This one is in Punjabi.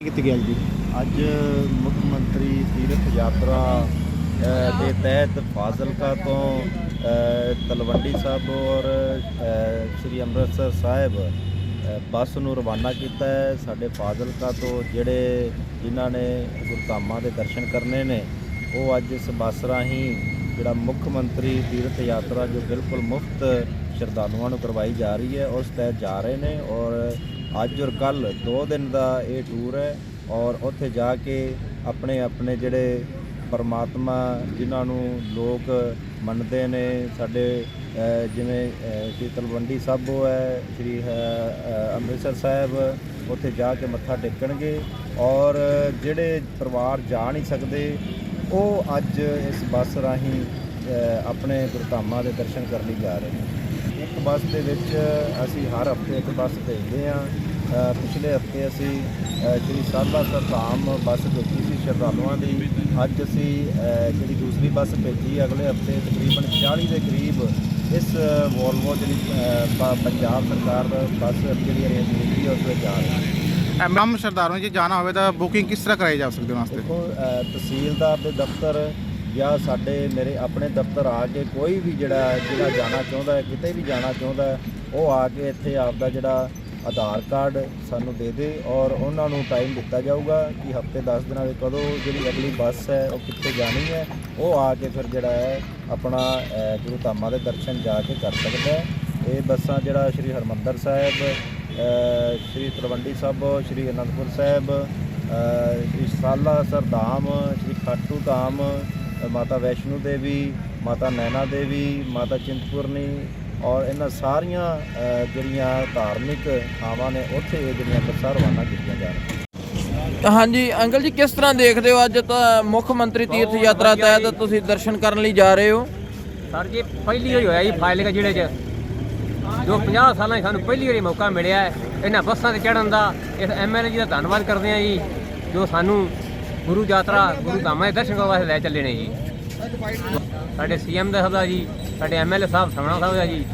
ਕੀਤੀ ਗਈ ਜੀ? ਅੱਜ ਮੁੱਖ ਮੰਤਰੀ ਤੀਰਥ ਯਾਤਰਾ ਅ, ਦੇ ਤਹਿਤ ਫਾਜ਼ਿਲਕਾ ਤੋਂ ਅ, ਤਲਵੰਡੀ ਸਾਹਿਬ ਔਰ ਅ, ਸ੍ਰੀ ਅੰਮ੍ਰਿਤਸਰ ਸਾਹਿਬ ਅ, ਬੱਸ ਨੂੰ ਰਵਾਨਾ ਕੀਤਾ ਹੈ। ਸਾਡੇ ਫਾਜ਼ਿਲਕਾ ਤੋਂ ਜਿਹੜੇ ਜਿਨ੍ਹਾਂ ਨੇ ਗੁਰਧਾਮਾਂ ਦੇ ਦਰਸ਼ਨ ਕਰਨੇ ਨੇ ਉਹ ਅੱਜ ਇਸ ਬੱਸ ਰਾਹੀਂ ਜਿਹੜਾ ਮੁੱਖ ਮੰਤਰੀ ਤੀਰਥ ਯਾਤਰਾ ਜੋ ਬਿਲਕੁਲ ਮੁਫਤ ਸ਼ਰਧਾਲੂਆਂ ਨੂੰ ਕਰਵਾਈ ਜਾ ਰਹੀ ਹੈ ਉਸ ਤਹਿਤ ਜਾ ਰਹੇ ਨੇ ਔਰ ਅੱਜ ਔਰ ਕੱਲ ਦੋ ਦਿਨ ਦਾ ਇਹ ਟੂਰ ਹੈ ਔਰ ਉੱਥੇ ਜਾ ਕੇ ਆਪਣੇ ਆਪਣੇ ਜਿਹੜੇ ਪਰਮਾਤਮਾ ਜਿਨ੍ਹਾਂ ਨੂੰ ਲੋਕ ਮੰਨਦੇ ਨੇ ਸਾਡੇ ਜਿਵੇਂ ਅ, ਸ਼੍ਰੀ ਤਲਵੰਡੀ ਸਾਬੋ ਹੈ ਸ਼੍ਰੀ ਅੰਮ੍ਰਿਤਸਰ ਸਾਹਿਬ ਉੱਥੇ ਜਾ ਕੇ ਮੱਥਾ ਟੇਕਣਗੇ ਔਰ ਜਿਹੜੇ ਪਰਿਵਾਰ ਜਾ ਨਹੀਂ ਸਕਦੇ ਉਹ ਅੱਜ ਇਸ ਬੱਸ ਰਾਹੀਂ ਆਪਣੇ ਗੁਰਧਾਮਾਂ ਦੇ ਦਰਸ਼ਨ ਕਰਨ ਲਈ ਜਾ ਰਹੇ ਨੇ। ਇੱਕ ਬੱਸ ਦੇ ਵਿੱਚ ਅਸੀਂ ਹਰ ਹਫ਼ਤੇ ਇੱਕ ਬੱਸ ਭੇਜਦੇ ਅ, ਪਿਛਲੇ ਹਫ਼ਤੇ ਅਸੀਂ ਅ, ਸ਼੍ਰੀ ਸਾਧਾ ਧਾਮ ਬੱਸ ਭੇਜੀ ਸੀ ਸ਼ਰਧਾਲੂਆਂ ਦੀ ਅੱਜ ਅਸੀਂ ਜਿਹੜੀ ਦੂਸਰੀ ਬੱਸ ਭੇਜੀ ਅਗਲੇ ਹਫ਼ਤੇ ਤਕਰੀਬਨ 40 ਦੇ ਕਰੀਬ ਇਸ ਵੋਲਵੋ ਜਿਹੜੀ ਪੰਜਾਬ ਸਰਕਾਰ ਦਾ ਬੱਸ ਜਿਹੜੀ ਅਰੇਂਜ ਕੀਤੀ ਹੈ ਉਸ ਵਿੱਚ ਜਾ ਰਹੇ ਹਾਂ। ਆਮ ਸ਼ਰਧਾਲੂਆਂ ਜੀ ਜਾਣਾ ਹੋਵੇ ਤਾਂ ਬੁਕਿੰਗ ਕਿਸ ਤਰ੍ਹਾਂ ਕਰਾਈ ਜਾ ਸਕਦੀ ਹੈ ਵਾਸਤੇ? ਦੇਖੋ ਤਹਿਸੀਲਦਾਰ ਦੇ ਦਫ਼ਤਰ ਜਾਂ ਸਾਡੇ ਮੇਰੇ ਆਪਣੇ ਦਫ਼ਤਰ ਆ ਕੇ ਕੋਈ ਵੀ ਜਿਹੜਾ ਜਿਹੜਾ ਜਾਣਾ ਚਾਹੁੰਦਾ ਹੈ, ਕਿਤੇ ਵੀ ਜਾਣਾ ਚਾਹੁੰਦਾ ਹੈ, ਉਹ ਆ ਕੇ ਇੱਥੇ ਆਪਦਾ ਜਿਹੜਾ ਆਧਾਰ ਕਾਰਡ ਸਾਨੂੰ ਦੇ ਦੇ ਔਰ ਉਹਨਾਂ ਨੂੰ ਟਾਈਮ ਦਿੱਤਾ ਜਾਊਗਾ ਕਿ ਹਫ਼ਤੇ 10 ਦਿਨਾਂ ਦੇ ਕਦੋਂ ਜਿਹੜੀ ਅਗਲੀ ਬੱਸ ਹੈ, ਉਹ ਕਿੱਥੇ ਜਾਣੀ ਹੈ, ਉਹ ਆ ਕੇ ਫਿਰ ਜਿਹੜਾ ਹੈ, ਆਪਣਾ ਗੁਰੂ ਧਾਮਾਂ ਦੇ ਦਰਸ਼ਨ ਜਾ ਕੇ ਕਰ ਸਕਦਾ ਹੈ। ਇਹ ਬੱਸਾਂ ਜਿਹੜਾ ਸ਼੍ਰੀ ਹਰਮੰਦਰ ਸਾਹਿਬ ਸ਼੍ਰੀ ਤਲਵੰਡੀ ਸਾਹਿਬ, ਸ਼੍ਰੀ ਅਨੰਦਪੁਰ ਸਾਹਿਬ ਸ਼੍ਰੀ ਸਾਲਾ ਸਰਧਾਮ, ਸ਼੍ਰੀ ਖਾਟੂ ਧਾਮ ਮਾਤਾ ਵੈਸ਼ਨੂ ਦੇਵੀ ਮਾਤਾ ਨੈਣਾ ਦੇਵੀ ਮਾਤਾ ਚਿੰਤਪੁਰਨੀ ਔਰ ਇਹਨਾਂ ਸਾਰੀਆਂ ਜਿਹੜੀਆਂ ਧਾਰਮਿਕ ਥਾਵਾਂ ਨੇ ਉੱਥੇ ਇਹ ਜਿਹੜੀਆਂ ਬੱਸਾਂ ਰਵਾਨਾ ਕੀਤੀਆਂ ਜਾ ਰਹੀਆਂ ਹਾਂਜੀ ਅੰਕਲ ਜੀ ਕਿਸ ਤਰ੍ਹਾਂ ਦੇਖਦੇ ਹੋ ਅੱਜ ਤਾਂ ਮੁੱਖ ਮੰਤਰੀ ਤੀਰਥ ਯਾਤਰਾ ਤਹਿਤ ਤੁਸੀਂ ਦਰਸ਼ਨ ਕਰਨ ਲਈ ਜਾ ਰਹੇ ਹੋ? ਸਰ ਜੀ ਪਹਿਲੀ ਵਾਰੀ ਹੋਇਆ ਜੀ ਫਾਜ਼ਿਲਕਾ ਜ਼ਿਲ੍ਹੇ 'ਚ। ਜੋ 50 ਸਾਲਾਂ 'ਚ ਸਾਨੂੰ ਪਹਿਲੀ ਵਾਰੀ ਮੌਕਾ ਮਿਲਿਆ ਹੈ ਇਹਨਾਂ ਬੱਸਾਂ ਤੇ ਚੜ੍ਹਨ ਦਾ। ਇਸ ਐਮਐਲਏ ਜੀ ਦਾ ਧੰਨਵਾਦ ਕਰਦੇ ਹਾਂ ਜੀ ਜੋ ਸਾਨੂੰ ਗੁਰੂ ਯਾਤਰਾ ਗੁਰੂ ਧਾਮਾਂ ਦੇ ਦਰਸ਼ਨ ਕਰਨ ਵਾਸਤੇ ਲੈ ਚੱਲੇ ਨੇ ਜੀ। ਸਾਡੇ ਸੀਐਮ ਦਾ ਸਾਹਿਬ ਦਾ ਜੀ ਸਾਡੇ ਐਮਐਲਏ ਸਾਹਿਬ ਸਮਣਾ ਸਾਹਿਬ ਦਾ ਜੀ।